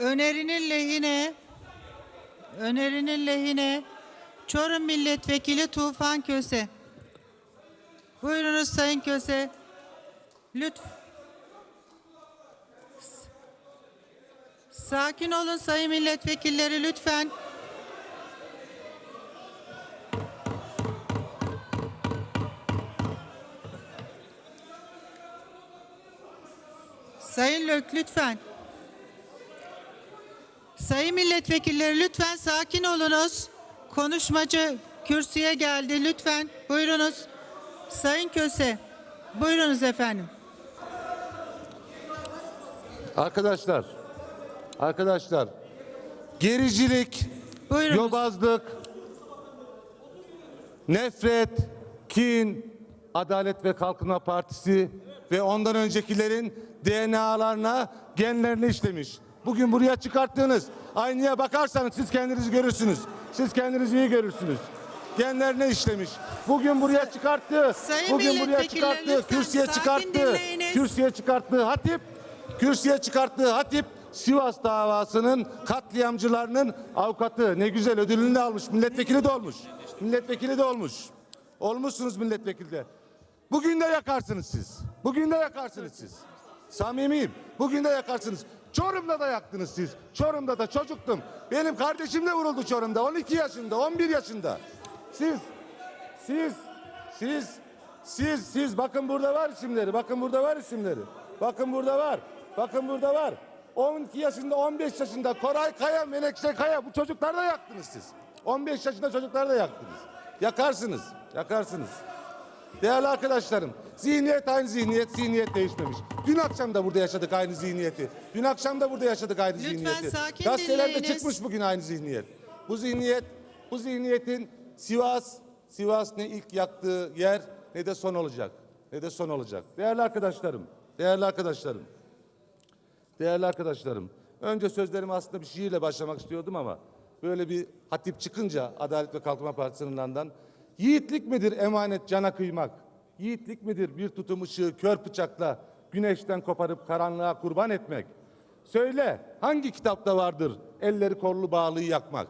önerinin lehine önerinin lehine Çorum Milletvekili Tufan Köse. Buyurunuz Sayın Köse. Lütfen. Sakin olun sayın milletvekilleri lütfen. Sayın Lök lütfen. Sayın milletvekilleri lütfen sakin olunuz. Konuşmacı kürsüye geldi lütfen. Buyurunuz. Sayın Köse. Buyurunuz efendim. Arkadaşlar, arkadaşlar, gericilik, Buyurunuz. yobazlık, nefret, kin, Adalet ve Kalkınma Partisi ve ondan öncekilerin DNA'larına, genlerine işlemiş. Bugün buraya çıkarttığınız aynaya bakarsanız siz kendinizi görürsünüz. Siz kendinizi iyi görürsünüz. Genlerine işlemiş. Bugün buraya çıkarttığı, Sayın bugün buraya lütfen kürsüye dinleyiniz. kürsüye çıkarttığı hatip, kürsüye çıkarttığı hatip Sivas davasının katliamcılarının avukatı. Ne güzel ödülünü de almış. Milletvekili de olmuş. Milletvekili de olmuş. Olmuşsunuz milletvekili de. Bugün de yakarsınız siz. Bugün de yakarsınız siz. Samimiyim. Bugün de yakarsınız. Çorum'da da yaktınız siz. Çorum'da da çocuktum. Benim kardeşim de vuruldu Çorum'da. 12 yaşında, 11 yaşında. Siz, siz, siz, siz, siz bakın burada var isimleri. Bakın burada var isimleri. Bakın burada var. Bakın burada var. 12 yaşında, 15 yaşında Koray Kaya, Menekşe Kaya bu çocukları da yaktınız siz. 15 yaşında çocukları da yaktınız. Yakarsınız, yakarsınız. Değerli arkadaşlarım, zihniyet aynı zihniyet, zihniyet değişmemiş. Dün akşam da burada yaşadık aynı zihniyeti. Dün akşam da burada yaşadık aynı Lütfen zihniyeti. sakin Gazetelerde dinleyiniz. çıkmış bugün aynı zihniyet. Bu zihniyet, bu zihniyetin Sivas, Sivas ne ilk yaktığı yer ne de son olacak. Ne de son olacak. Değerli arkadaşlarım, değerli arkadaşlarım, değerli arkadaşlarım. Önce sözlerime aslında bir şiirle başlamak istiyordum ama böyle bir hatip çıkınca Adalet ve Kalkınma Partisi'nin yanından yiğitlik midir emanet cana kıymak? Yiğitlik midir bir tutum ışığı kör bıçakla güneşten koparıp karanlığa kurban etmek? Söyle hangi kitapta vardır elleri kollu bağlıyı yakmak?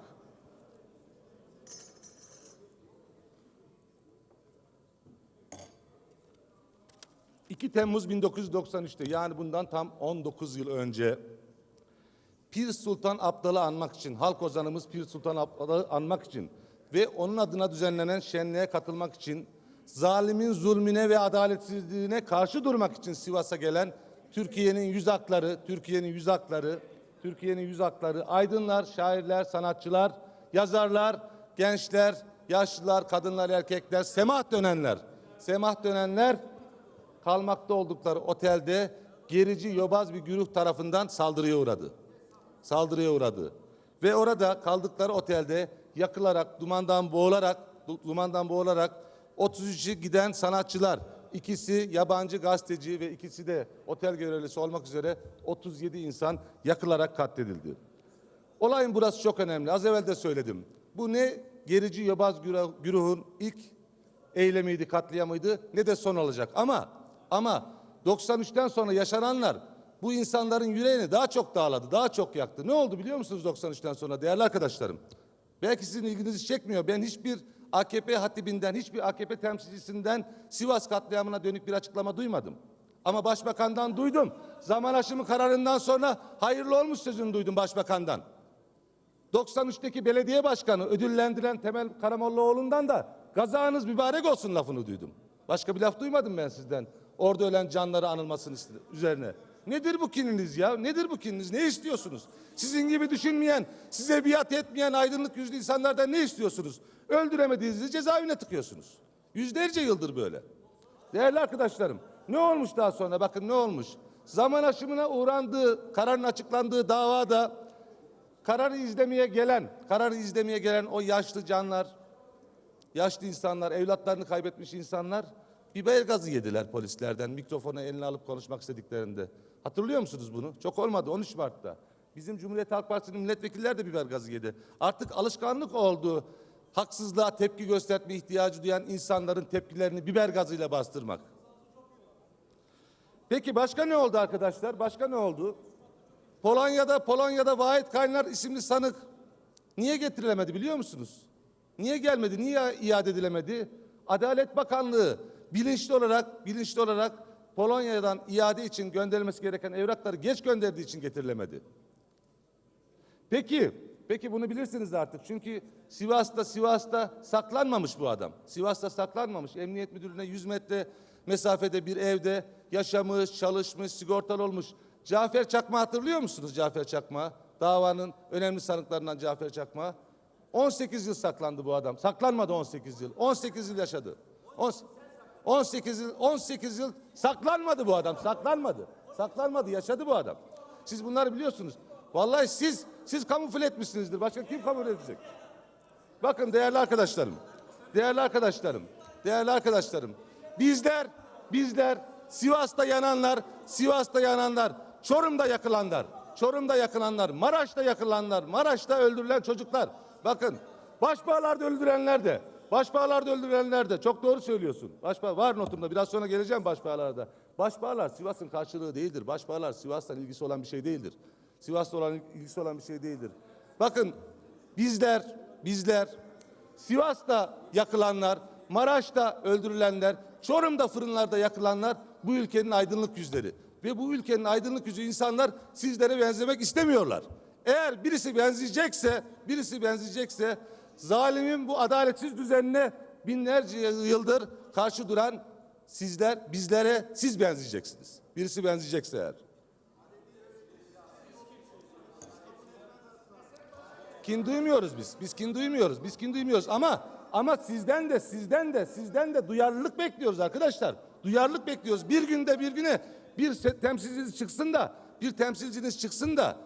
...2 Temmuz 1993'te yani bundan tam 19 yıl önce... Pir Sultan Abdal'ı anmak için, halk ozanımız Pir Sultan Abdal'ı anmak için ve onun adına düzenlenen şenliğe katılmak için, zalimin zulmüne ve adaletsizliğine karşı durmak için Sivas'a gelen Türkiye'nin yüz hakları, Türkiye'nin yüz hakları, Türkiye'nin yüz hakları, aydınlar, şairler, sanatçılar, yazarlar, gençler, yaşlılar, kadınlar, erkekler, semah dönenler, semah dönenler kalmakta oldukları otelde gerici yobaz bir güruh tarafından saldırıya uğradı saldırıya uğradı. Ve orada kaldıkları otelde yakılarak, dumandan boğularak, du- dumandan boğularak 33'ü giden sanatçılar, ikisi yabancı gazeteci ve ikisi de otel görevlisi olmak üzere 37 insan yakılarak katledildi. Olayın burası çok önemli. Az evvel de söyledim. Bu ne gerici yobaz güruhun ilk eylemiydi, katliamıydı ne de son olacak. Ama ama 93'ten sonra yaşananlar bu insanların yüreğini daha çok dağladı, daha çok yaktı. Ne oldu biliyor musunuz 93'ten sonra değerli arkadaşlarım? Belki sizin ilginizi çekmiyor. Ben hiçbir AKP hatibinden, hiçbir AKP temsilcisinden Sivas katliamına dönük bir açıklama duymadım. Ama başbakandan duydum. Zaman aşımı kararından sonra hayırlı olmuş sözünü duydum başbakandan. 93'teki belediye başkanı ödüllendiren Temel Karamollaoğlu'ndan da gazanız mübarek olsun lafını duydum. Başka bir laf duymadım ben sizden. Orada ölen canları anılmasını istedi, üzerine. Nedir bu kininiz ya? Nedir bu kininiz? Ne istiyorsunuz? Sizin gibi düşünmeyen, size biat etmeyen aydınlık yüzlü insanlardan ne istiyorsunuz? Öldüremediğinizi cezaevine tıkıyorsunuz. Yüzlerce yıldır böyle. Değerli arkadaşlarım, ne olmuş daha sonra? Bakın ne olmuş? Zaman aşımına uğrandığı, kararın açıklandığı davada kararı izlemeye gelen, kararı izlemeye gelen o yaşlı canlar, yaşlı insanlar, evlatlarını kaybetmiş insanlar biber gazı yediler polislerden mikrofonu eline alıp konuşmak istediklerinde. Hatırlıyor musunuz bunu? Çok olmadı 13 Mart'ta. Bizim Cumhuriyet Halk Partisi'nin milletvekiller de biber gazı yedi. Artık alışkanlık oldu. Haksızlığa tepki gösterme ihtiyacı duyan insanların tepkilerini biber gazıyla bastırmak. Peki başka ne oldu arkadaşlar? Başka ne oldu? Polonya'da Polonya'da Vahit Kaynar isimli sanık niye getirilemedi biliyor musunuz? Niye gelmedi? Niye iade edilemedi? Adalet Bakanlığı bilinçli olarak bilinçli olarak Polonya'dan iade için gönderilmesi gereken evrakları geç gönderdiği için getirilemedi. Peki, peki bunu bilirsiniz artık. Çünkü Sivas'ta Sivas'ta saklanmamış bu adam. Sivas'ta saklanmamış. Emniyet müdürlüğüne 100 metre mesafede bir evde yaşamış, çalışmış, sigortalı olmuş. Cafer Çakma hatırlıyor musunuz Cafer Çakma? Davanın önemli sanıklarından Cafer Çakma. 18 yıl saklandı bu adam. Saklanmadı 18 yıl. 18 yıl yaşadı. On- 18 yıl 18 yıl saklanmadı bu adam. Saklanmadı. Saklanmadı. Yaşadı bu adam. Siz bunları biliyorsunuz. Vallahi siz siz kamufle etmişsinizdir. Başka kim kamufle edecek? Bakın değerli arkadaşlarım. Değerli arkadaşlarım. Değerli arkadaşlarım. Bizler bizler Sivas'ta yananlar, Sivas'ta yananlar, Çorum'da yakılanlar, Çorum'da yakılanlar, Maraş'ta yakılanlar, Maraş'ta öldürülen çocuklar. Bakın başbağlarda öldürenler de, başbağlarda öldürülenler de çok doğru söylüyorsun. Başbağ var notumda biraz sonra geleceğim başbağlarda. Başbağlar Sivas'ın karşılığı değildir. Başbağlar Sivas'tan ilgisi olan bir şey değildir. Sivas'ta olan ilgisi olan bir şey değildir. Bakın bizler, bizler Sivas'ta yakılanlar, Maraş'ta öldürülenler, Çorum'da fırınlarda yakılanlar bu ülkenin aydınlık yüzleri. Ve bu ülkenin aydınlık yüzü insanlar sizlere benzemek istemiyorlar. Eğer birisi benzeyecekse, birisi benzeyecekse zalimin bu adaletsiz düzenine binlerce yıldır karşı duran sizler, bizlere siz benzeyeceksiniz. Birisi benzeyecekse eğer. Kin duymuyoruz biz. Biz kin duymuyoruz. Biz kin duymuyoruz ama ama sizden de sizden de sizden de duyarlılık bekliyoruz arkadaşlar. Duyarlılık bekliyoruz. Bir günde bir güne bir temsilciniz çıksın da bir temsilciniz çıksın da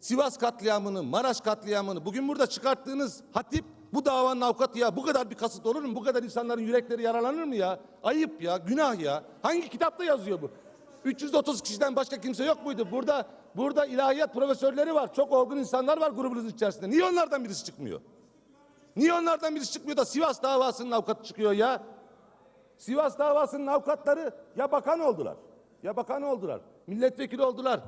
Sivas katliamını, Maraş katliamını bugün burada çıkarttığınız hatip bu davanın avukatı ya bu kadar bir kasıt olur mu? Bu kadar insanların yürekleri yaralanır mı ya? Ayıp ya, günah ya. Hangi kitapta yazıyor bu? 330 kişiden başka kimse yok muydu? Burada burada ilahiyat profesörleri var. Çok olgun insanlar var grubunuzun içerisinde. Niye onlardan birisi çıkmıyor? Niye onlardan birisi çıkmıyor da Sivas davasının avukatı çıkıyor ya? Sivas davasının avukatları ya bakan oldular. Ya bakan oldular. Milletvekili oldular.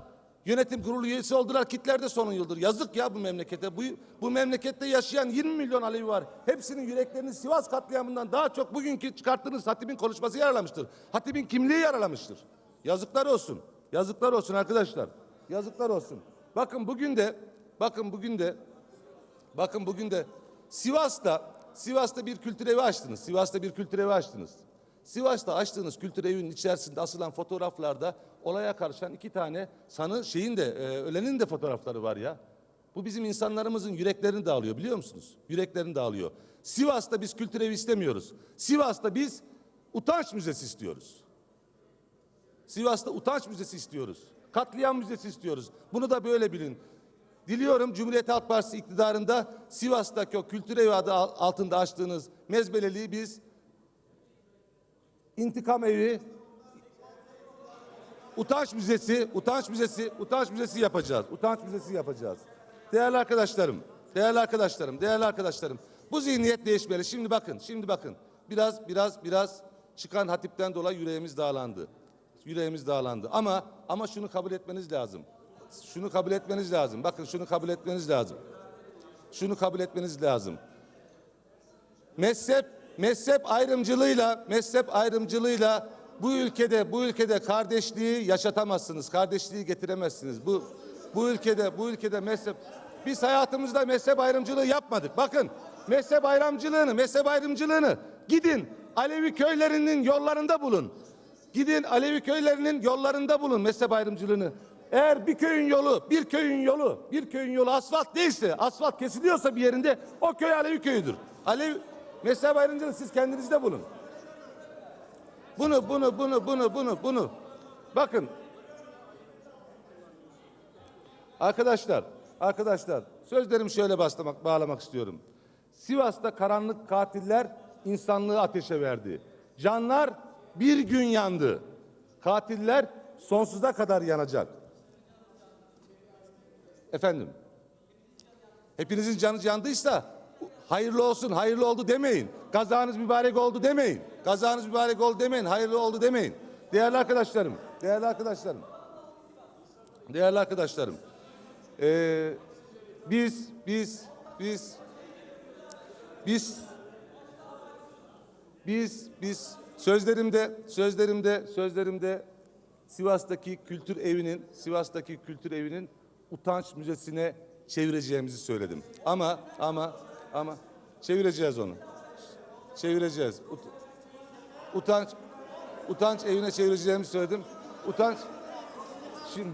Yönetim kurulu üyesi oldular. Kitlerde son yıldır. Yazık ya bu memlekete. Bu, bu memlekette yaşayan 20 milyon Alevi var. Hepsinin yüreklerini Sivas katliamından daha çok bugünkü çıkarttığınız Hatip'in konuşması yaralamıştır. Hatip'in kimliği yaralamıştır. Yazıklar olsun. Yazıklar olsun arkadaşlar. Yazıklar olsun. Bakın bugün de bakın bugün de Bakın bugün de Sivas'ta Sivas'ta bir kültür evi açtınız. Sivas'ta bir kültür evi açtınız. Sivas'ta açtığınız kültür evinin içerisinde asılan fotoğraflarda olaya karışan iki tane sanı şeyin de e, ölenin de fotoğrafları var ya. Bu bizim insanlarımızın yüreklerini dağılıyor biliyor musunuz? Yüreklerini dağılıyor. Sivas'ta biz kültür evi istemiyoruz. Sivas'ta biz utanç müzesi istiyoruz. Sivas'ta utanç müzesi istiyoruz. Katliam müzesi istiyoruz. Bunu da böyle bilin. Diliyorum Cumhuriyet Halk Partisi iktidarında Sivas'taki o kültür evi adı al- altında açtığınız mezbeleliği biz intikam evi, utanç müzesi, utanç müzesi, utanç müzesi yapacağız. Utanç müzesi yapacağız. Değerli arkadaşlarım, değerli arkadaşlarım, değerli arkadaşlarım. Bu zihniyet değişmeli. Şimdi bakın, şimdi bakın. Biraz, biraz, biraz çıkan hatipten dolayı yüreğimiz dağlandı. Yüreğimiz dağlandı. Ama, ama şunu kabul etmeniz lazım. Şunu kabul etmeniz lazım. Bakın şunu kabul etmeniz lazım. Şunu kabul etmeniz lazım. Mezhep mezhep ayrımcılığıyla mezhep ayrımcılığıyla bu ülkede bu ülkede kardeşliği yaşatamazsınız. Kardeşliği getiremezsiniz. Bu bu ülkede bu ülkede mezhep biz hayatımızda mezhep ayrımcılığı yapmadık. Bakın mezhep ayrımcılığını, mezhep ayrımcılığını gidin Alevi köylerinin yollarında bulun. Gidin Alevi köylerinin yollarında bulun mezhep ayrımcılığını. Eğer bir köyün yolu, bir köyün yolu, bir köyün yolu asfalt değilse, asfalt kesiliyorsa bir yerinde o köy Alevi köyüdür. Alevi mezhep ayrımcılığı siz kendinizde bulun. Bunu, bunu, bunu, bunu, bunu, bunu. Bakın. Arkadaşlar, arkadaşlar sözlerimi şöyle başlamak, bağlamak istiyorum. Sivas'ta karanlık katiller insanlığı ateşe verdi. Canlar bir gün yandı. Katiller sonsuza kadar yanacak. Efendim. Hepinizin canı yandıysa hayırlı olsun, hayırlı oldu demeyin. Kazanız mübarek oldu demeyin. Kazanız mübarek oldu demeyin, hayırlı oldu demeyin. Değerli arkadaşlarım, değerli arkadaşlarım. Değerli arkadaşlarım, eee, biz, biz, biz, biz, biz, biz sözlerimde, sözlerimde, sözlerimde Sivas'taki kültür evinin, Sivas'taki kültür evinin utanç müzesine çevireceğimizi söyledim. Ama, ama, ama çevireceğiz onu. Çevireceğiz. Ut- utanç, utanç evine çevireceğimizi söyledim. Utanç, şimdi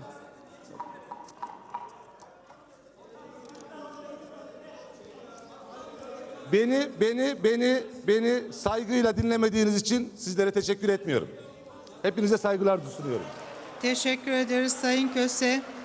Beni, beni, beni, beni saygıyla dinlemediğiniz için sizlere teşekkür etmiyorum. Hepinize saygılar sunuyorum. Teşekkür ederiz Sayın Köse.